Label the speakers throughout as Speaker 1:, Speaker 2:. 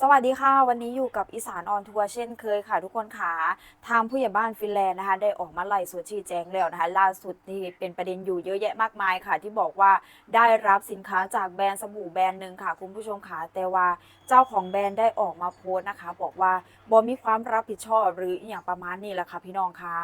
Speaker 1: สวัสดีค่ะ วันนี้อยู่กับอีสานออนทัวร์เช่นเคยค่ะ ทุกคนค่ะทางผู้ใหญ่บ้านฟินแลนด์นะคะ ได้ออกมาไล่สวนชี้แจงแล้วนะคะ ล่าสุดนี่เป็นประเด็นอยู่เยอะแยะมากมายค่ะ ที่บอกว่าได้รับสินค้าจากแบรนด์สบู่แบรนด์หนึ่งค่ะ คุณผู้ชมค่ะแต่ว่าเจ้าของแบรนด์ได้ออกมาโพสต์นะคะ บอกว่าบ่มีความรับผิดชอบหรืออย่างประมาณนี้แหละค่ะพี่น้องค่ะ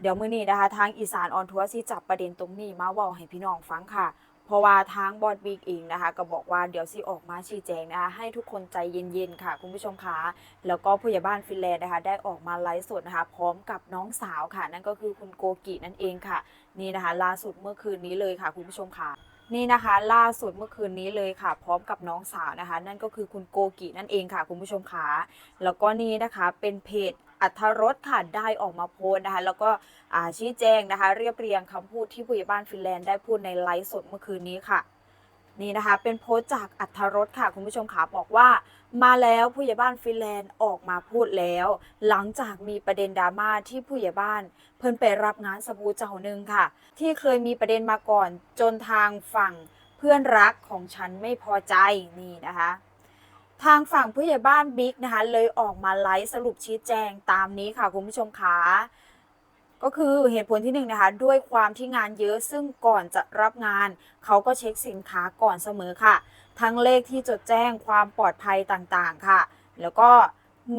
Speaker 1: เดี๋ยวมื้อนี้นะคะ ทางอีสานออนทัวร์สิจับประเด็นตรงนี้มาว้าให้พี่น้องฟังค่ะ เพราะว่าทางบอดบิ๊กเองนะคะ ก็บอกว่าเดี๋ยวสิออกมาชี้แจงนะคะให้ทุกคนใจเย็นๆค่ะ คุณผู้ชมคะแล้วก็ผู้ใหญ่บ้านฟินแลนด์นะคะ ได้ออกมาไลฟ์สดนะคะ พร้อมกับน้องสาวค่ะ นั่นก็คือคุณโกกินั่นเองค่ะ นี่นะคะ ล่าสุดเมื่อคืนนี้เลยค่ะ คุณผู้ชมค่ะนี่นะคะล่าสุดเมื่อคืนนี้เลยค่ะ พร้อมกับน้องสาวนะคะ นั่นก็คือคุณโกกินั่นเองค่ะ คุณผู้ชมค่ะแล้วก็นี่นะคะเป็นเพจ อัธรสค่ะได้ออกมาโพสนะคะแล้วก็ชี้แจงนะคะ เรียบเรียงคำพูดที่ผู้ใหญ่บ้านฟินแลนด์ได้พูดในไลฟ์สดเมื่อคืนนี้ค่ะนี่นะคะเป็นโพสต์จากอัธรสค่ะ คุณผู้ชมค่ะบอกว่า มาแล้วผู้ใหญ่บ้านฟินแลนด์ออกมาพูดแล้ว หลังจากมีประเด็นดราม่าที่ผู้ใหญ่บ้าน เพิ่นไปรับงานสบู่เจ้าหนึ่งค่ะ ที่เคยมีประเด็นมาก่อนจนทางฝั่งเพื่อนรักของฉันไม่พอใจนี่นะคะ ทางฝั่งผู้ใหญ่บ้านบิ๊กนะคะ เลยออกมาไลฟ์สรุปชี้แจงตามนี้ค่ะคุณผู้ชมคะก็คือเหตุผลที่หนึ่งนะคะด้วยความที่งานเยอะซึ่งก่อนจะรับงาน เขาก็เช็คสินค้าก่อนเสมอค่ะ ทั้งเลขที่จดแจ้งความปลอดภัยต่างๆค่ะ แล้วก็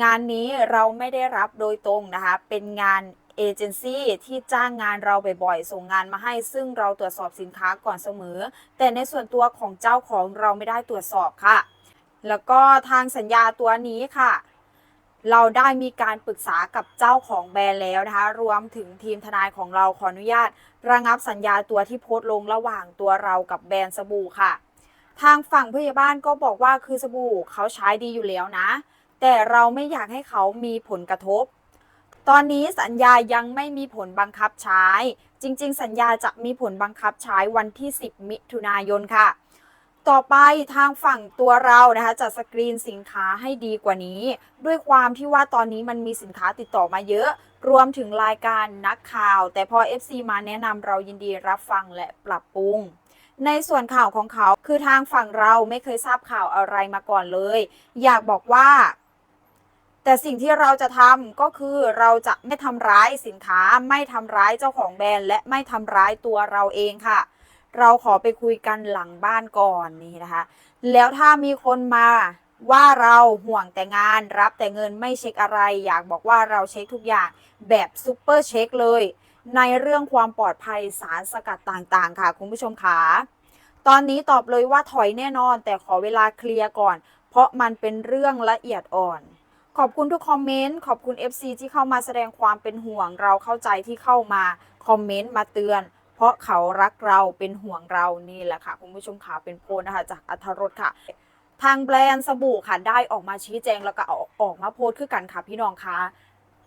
Speaker 1: งานนี้เราไม่ได้รับโดยตรงนะคะ เป็นงานเอเจนซี่ที่จ้างงานเราบ่อยๆ ส่งงานมาให้ ซึ่งเราตรวจสอบสินค้าก่อนเสมอ แต่ในส่วนตัวของเจ้าของเราไม่ได้ตรวจสอบค่ะ แล้วก็ทางสัญญาตัวนี้ค่ะ เราได้มีการปรึกษากับเจ้าของแบรนด์แล้วนะคะ รวมถึงทีมทนายของเราขออนุญาต ระงับสัญญาตัวที่โพสต์ลงระหว่างตัวเรากับแบรนด์สบู่ค่ะ ทางฝั่งผู้ใหญ่บ้านก็บอกว่าคือสบู่เขาใช้ดีอยู่แล้วนะ แต่เราไม่อยากให้เขามีผลกระทบ ตอนนี้สัญญายังไม่มีผลบังคับใช้ จริง ๆ สัญญาจะมีผลบังคับใช้วันที่ 10 มิถุนายนค่ะ ต่อไปทางฝั่งตัวเรานะคะจะสกรีนสินค้าให้ดีกว่านี้ ด้วยความที่ว่าตอนนี้มันมีสินค้าติดต่อมาเยอะ รวมถึงรายการนักข่าว แต่พอ FC มาแนะนำเรายินดีรับฟังและปรับปรุงในส่วนข่าวของเขาคือทางฝั่งเราไม่เคยทราบข่าวอะไรมาก่อนเลย อยากบอกว่า แต่สิ่งที่เราจะทำก็คือเราจะไม่ทำร้ายสินค้า ไม่ทำร้ายเจ้าของแบรนด์ และไม่ทำร้ายตัวเราเองค่ะ เราขอไปคุยกันหลังบ้านก่อนนี่นะคะ แล้วถ้ามีคนมาว่าเราห่วงแต่งานรับแต่เงินไม่เช็คอะไร อยากบอกว่าเราเช็คทุกอย่างแบบซุปเปอร์เช็คเลย ในเรื่องความปลอดภัยสารสกัดต่างๆ ค่ะ คุณผู้ชมขาตอนนี้ตอบเลยว่าถอยแน่นอน แต่ขอเวลาเคลียร์ก่อน เพราะมันเป็นเรื่องละเอียดอ่อน ขอบคุณทุกคอมเมนต์ขอบคุณ FC ที่เข้ามาแสดงความเป็นห่วง เราเข้าใจที่เข้ามาคอมเมนต์มาเตือน เพราะเขารักเราเป็นห่วงเรานี่แหละค่ะคุณผู้ชมค่ะเป็นโพสนะคะจากอัธรสค่ะ ทางแบรนด์สบู่ค่ะได้ออกมาชี้แจงแล้วก็เอาออกมาโพสต์คือกันค่ะพี่น้องคะ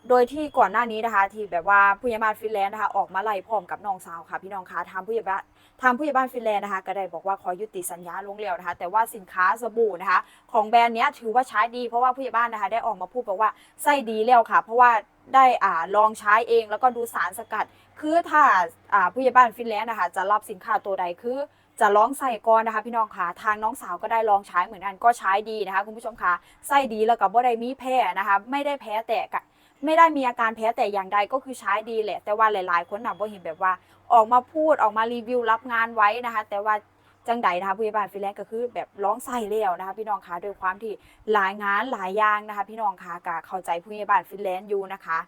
Speaker 1: โดยที่ก่อนหน้านี้นะคะที่แบบว่าผู้ใหญ่บ้านฟินแลนด์นะคะออกมาไล่พร้อมกับน้องสาวค่ะพี่น้องคะทางผู้ใหญ่บ้านทางผู้ใหญ่บ้านฟินแลนด์นะคะก็ได้บอกว่าขอยุติสัญญาลงแล้วนะคะแต่ว่าสินค้าสบู่นะคะของแบรนด์เนี้ยถือว่าใช้ดีเพราะว่าผู้ใหญ่บ้านนะคะได้ออกมาพูดบอกว่าไส้ดีแล้วค่ะ เพราะว่าได้อ่าลองใช้เองแล้วก็ดูสารสกัด คือถ้าอ่าผู้ใหญ่บ้านฟินแลนด์นะคะจะรับสินค้าตัวใดคือจะลองใส่ก่อนนะคะ พี่น้องค่ะทางน้องสาวก็ได้ลองใช้เหมือนกันก็ใช้ดีนะคะ คุณผู้ชมค่ะไส้ดีแล้วก็บ่ได้มีแพ้นะคะ ไม่ได้แพ้แต่กะไม่ได้มีอาการแพ้แต่อย่างใดก็คือใช้ดีแหละ แต่ว่าหลาย ๆ คนน่ะบ่เห็นแบบว่าออกมาพูดออกมารีวิวรับงานไว้นะคะ แต่ว่าจังใดนะคะผู้ใหญ่บ้านฟินแลนด์ก็คือแบบร้องใส่แล้วนะคะ พี่น้องคะด้วยความที่หลายงานหลายอย่างนะคะ พี่น้องคะก็เข้าใจผู้ใหญ่บ้านฟินแลนด์อยู่นะคะ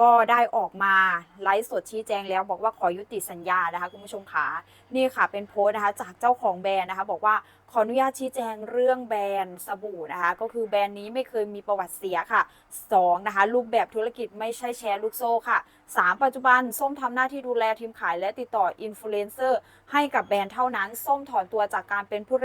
Speaker 1: ก็ได้ออกมาไลฟ์สดชี้แจงแล้วบอกว่าขอยุติสัญญานะคะคุณผู้ชมขานี่ค่ะเป็นโพสต์นะคะจากเจ้าของแบรนด์นะคะ บอกว่าขออนุญาตชี้แจงเรื่องแบรนด์สบู่นะคะ ก็คือแบรนด์นี้ไม่เคยมีประวัติเสียค่ะสองนะคะรูปแบบธุรกิจไม่ใช่แชร์ลูกโซ่ค่ะสามปัจจุบันส้มทำหน้าที่ดูแลทีมขายและติดต่ออินฟลูเอนเซอร์ให้กับแบรนด์เท่านั้น ส้มถอนตัวจากการเป็นผู้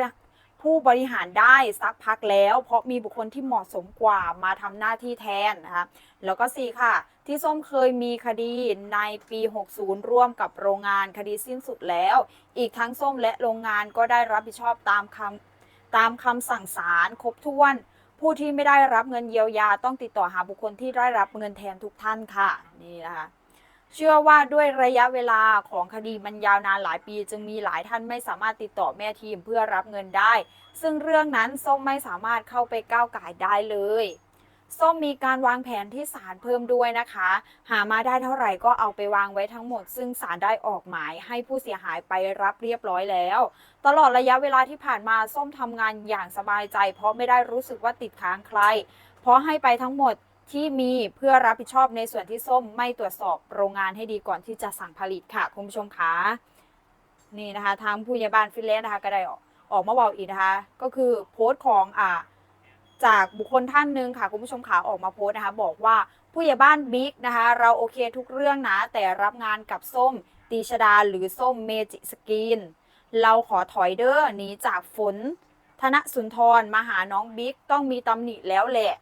Speaker 1: ผู้บริหารได้สักพักแล้ว เพราะมีบุคคลที่เหมาะสมกว่ามาทำหน้าที่แทนนะคะแล้วก็ 4 ค่ะ ที่ส้มเคยมีคดีในปี 60 ร่วมกับโรงงานคดีสิ้นสุดแล้ว อีกทั้งส้มและโรงงานก็ได้รับผิดชอบตามคำตามคำสั่งศาลครบถ้วน ผู้ที่ไม่ได้รับเงินเยียวยาต้องติดต่อหาบุคคลที่ได้รับเงินแทนทุกท่านค่ะนี่นะคะ เชื่อว่าด้วยระยะเวลาของคดีมันยาวนานหลายปี จึงมีหลายท่านไม่สามารถติดต่อแม่ทีมเพื่อรับเงินได้ ซึ่งเรื่องนั้นส้มไม่สามารถเข้าไปก้าวไก่ได้เลยส้มมีการวางแผนที่ศาลเพิ่มด้วยนะคะ หามาได้เท่าไหร่ก็เอาไปวางไว้ทั้งหมด ซึ่งศาลได้ออกหมายให้ผู้เสียหายไปรับเรียบร้อยแล้ว ตลอดระยะเวลาที่ผ่านมาส้มทำงานอย่างสบายใจ เพราะไม่ได้รู้สึกว่าติดค้างใคร เพราะให้ไปทั้งหมด ที่มีเพื่อรับผิดชอบในส่วนที่ส้มไม่ตรวจสอบโรงงานให้ดีก่อนที่จะสั่งผลิตค่ะคุณผู้ชมคะนี่นะคะทางผู้ใหญ่บ้านฟินแลนด์นะคะก็ได้ออกมาบอกอีกนะคะ ก็คือโพสต์ของอ่าจากบุคคลท่านหนึ่งค่ะคุณผู้ชมขาออกมาโพสต์นะคะ บอกว่าผู้ใหญ่บ้านบิ๊กนะคะ เราโอเคทุกเรื่องนะ แต่รับงานกับส้มตีชดาหรือส้มเมจิสกีน เราขอถอยเด้อหนีจากฝน ธนสุนทรมาหาน้องบิ๊กต้องมีตำหนิแล้วแหละ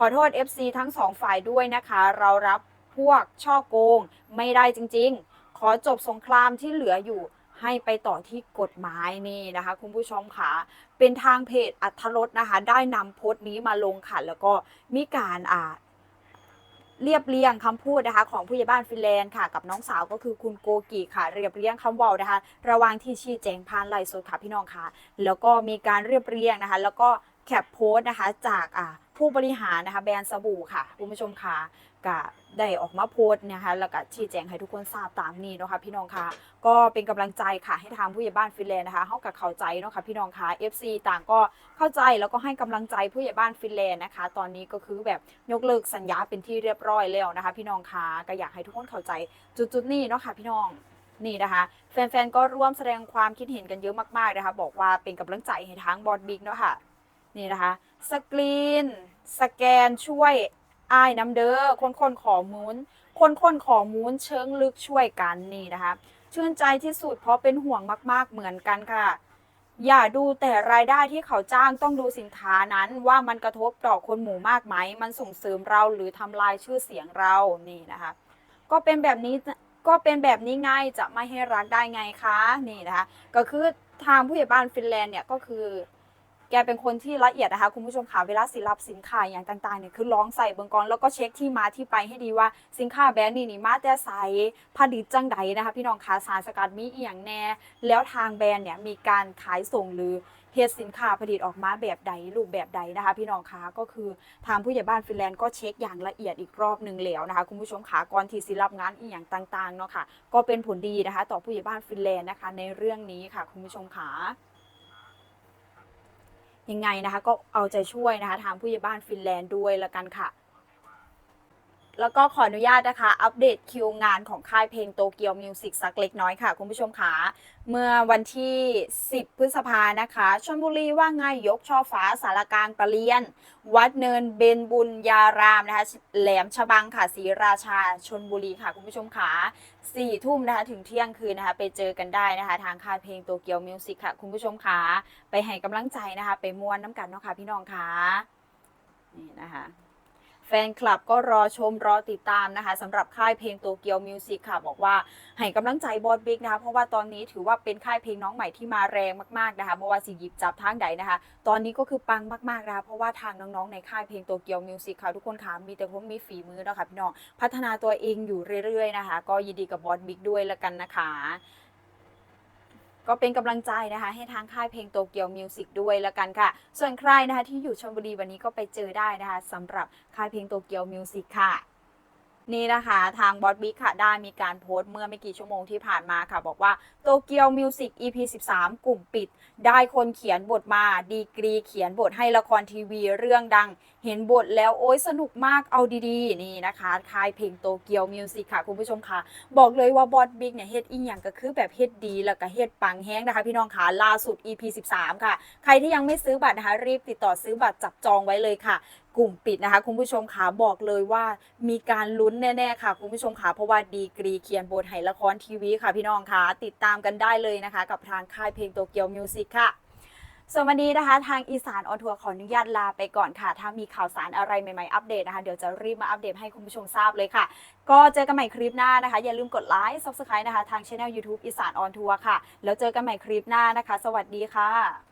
Speaker 1: ขอโทษ FC ทั้งสองฝ่ายด้วยนะคะ เรารับพวกช่อโกงไม่ได้จริงๆ ขอจบสงครามที่เหลืออยู่ให้ไปต่อที่กฎหมายนี่นะคะ คุณผู้ชมค่ะ เป็นทางเพจอัธรสนะคะ ได้นำโพสต์นี้มาลงค่ะ แล้วก็มีการอ่าเรียบเรียงคำพูดนะคะ ของผู้ใหญ่บ้านฟินแลนด์ค่ะ กับน้องสาวก็คือคุณโกกีค่ะ เรียบเรียงคำเว่านะคะ ระว่างที่ชี้แจงผ่านไลฟ์สดค่ะพี่น้องค่ะ แล้วก็มีการเรียบเรียงนะคะ แล้วก็แคปโพสต์นะคะ จากอ่า ผู้บริหารนะคะแบรนด์สบู่ค่ะคุณผู้ชมค่ะก็ได้ออกมาโพสต์นะคะแล้วก็ชี้แจงให้ทุกคนทราบตามนี้เนาะค่ะพี่น้องค่ะก็เป็นกำลังใจค่ะให้ทางผู้ใหญ่บ้านฟินแลนด์นะคะเข้ากับเข้าใจเนาะค่ะพี่น้องค่ะ FC ต่างก็เข้าใจแล้วก็ให้กำลังใจผู้ใหญ่บ้านฟินแลนด์นะคะ ตอนนี้ก็คือแบบยกเลิกสัญญาเป็นที่เรียบร้อยแล้วนะคะ พี่น้องค่ะก็อยากให้ทุกคนเข้าใจจุดๆนี้เนาะค่ะพี่น้องนี่นะคะ แฟนๆก็ร่วมแสดงความคิดเห็นกันเยอะมากๆนะคะ บอกว่าเป็นกำลังใจให้ทางบอดบิ๊กเนาะค่ะ นี่นะคะ สกรีน สแกนช่วยอ้ายน้ำเด้อคนคนๆขอมูลคนคนๆขอมูลเชิงลึกช่วยกันนี่นะคะ ชื่นใจที่สุดเพราะเป็นห่วงมาก ๆเหมือนกันค่ะ อย่าดูแต่รายได้ที่เขาจ้างต้องดูสินค้านั้นว่ามันกระทบต่อคนหมู่มากไหม มันส่งเสริมเราหรือทำลายชื่อเสียงเรานี่นะคะ ก็เป็นแบบนี้ก็เป็นแบบนี้ไงจะไม่ให้รักได้ไงคะนี่นะคะ ก็คือทางผู้ใหญ่บ้านฟินแลนด์เนี่ยก็คือ แกเป็นคนที่ละเอียดนะคะคุณผู้ชมค่ะเวลาสิรับสินค้าอย่างต่างๆเนี่ยคือลองใส่เบิงกอนแล้วก็เช็คที่มาที่ไปให้ดีว่าสินค้าแบรนด์นี้นี่มาแต่ใส่ผลิตจังใดนะคะพี่น้องคะสารสกัดมีอีหยังแน่ แล้วทางแบรนด์เนี่ยมีการขายส่งหรือเฮ็ดสินค้าผลิตออกมาแบบใดรูปแบบใดนะคะพี่น้องคะก็คือทางผู้ใหญ่บ้านฟินแลนด์ก็เช็คอย่างละเอียดอีกรอบหนึ่งแล้วนะคะคุณผู้ชมคะก่อนที่สิรับงานอีหยังต่างๆเนาะค่ะก็เป็นผลดีนะคะ ต่อผู้ใหญ่บ้านฟินแลนด์นะคะในเรื่องนี้ค่ะคุณผู้ชมคะ ยังไงนะคะ ก็เอาใจช่วยนะคะ ทางผู้ใหญ่บ้านฟินแลนด์ด้วยละกันค่ะ แล้วก็ขออนุญาตนะคะ อัปเดตคิวงานของค่ายเพลงโตเกียวมิวสิกสักเล็กน้อยค่ะ คุณผู้ชมค่ะเมื่อวันที่ 10 พฤษภานะคะชลบุรีว่าไงยกช่อฟ้าสารกลางประเรียน วัดเนินเบนบุญยารามนะคะแหลมฉบังค่ะศรีราชาชนบุรีค่ะ คุณผู้ชมค่ะ สี่ทุ่มนะคะถึงเที่ยงคืนนะคะไปเจอกันได้นะคะ ทางค่ายเพลงโตเกียวมิวสิกค่ะ คุณผู้ชมค่ะไปให้กำลังใจนะคะ ไปมวนน้ำกันเนาะค่ะพี่น้องค่ะนี่นะคะ แฟนคลับก็รอชมรอติดตามนะคะสำหรับค่ายเพลงโตเกียวมิวสิกค่ะ บอกว่าให้กำลังใจบอสบิ๊กนะคะ เพราะว่าตอนนี้ถือว่าเป็นค่ายเพลงน้องใหม่ที่มาแรงมากๆนะคะเพราะว่าสิหยิบจับทางใดนะคะ ตอนนี้ก็คือปังมากๆนะคะเพราะว่าทางน้องๆในค่ายเพลงโตเกียวมิวสิกค่ะทุกคนค่ะมีแต่คนมีฝีมือนะค่ะพี่น้องพัฒนาตัวเองอยู่เรื่อยๆนะคะ ก็ยินดีกับบอสบิ๊กด้วยละกันนะคะ ก็เป็นกำลังใจนะคะ ให้ทางค่ายเพลงโตเกียวมิวสิกด้วยละกันค่ะ ส่วนใครนะคะที่อยู่ชลบุรีวันนี้ก็ไปเจอได้นะคะสำหรับค่ายเพลงโตเกียวมิวสิกค่ะนี่นะคะทางบอสบิ๊กค่ะได้มีการโพสต์เมื่อไม่กี่ชั่วโมงที่ผ่านมาค่ะ บอกว่าโตเกียวมิวสิก EP 13 กลุ่มปิด ได้คนเขียนบทมา ดีกรีเขียนบทให้ละครทีวีเรื่องดังเห็นบทแล้วโอ้ยสนุกมากเอาดีๆ นี่นะคะค่ายเพลงโตเกียวมิวสิกค่ะคุณผู้ชมค่ะ บอกเลยว่าบอสบิ๊กเนี่ยเฮ็ดอีหยังก็คือแบบเฮ็ดดี แล้วก็เฮ็ดปังแห้งนะคะ พี่น้องค่ะล่าสุด EP 13 ค่ะ ใครที่ยังไม่ซื้อบัตรนะคะ รีบติดต่อซื้อบัตรจับจองไว้เลยค่ะกลุ่มปิดนะคะคุณผู้ชมค่ะบอกเลยว่ามีการลุ้นแน่ๆค่ะคุณผู้ชมค่ะเพราะว่าดีกรีเขียนบทให้ละครทีวีค่ะพี่น้องค่ะติดตามกันได้เลยนะคะ กับทางค่ายเพลงโตเกียวมิวสิกค่ะ ส่วนวันนี้นะคะ ทางอีสานออนทัวร์ขออนุญาตลาไปก่อนค่ะ ถ้ามีข่าวสารอะไรใหม่ๆอัปเดตนะคะ เดี๋ยวจะรีบมาอัปเดตให้คุณผู้ชมทราบเลยค่ะ ก็เจอกันใหม่คลิปหน้านะคะ อย่าลืมกดไลค์ซับสไครต์นะคะ ทางช่อง YouTube อีสานออนทัวร์ค่ะ แล้วเจอกันใหม่คลิปหน้านะคะ สวัสดีค่ะ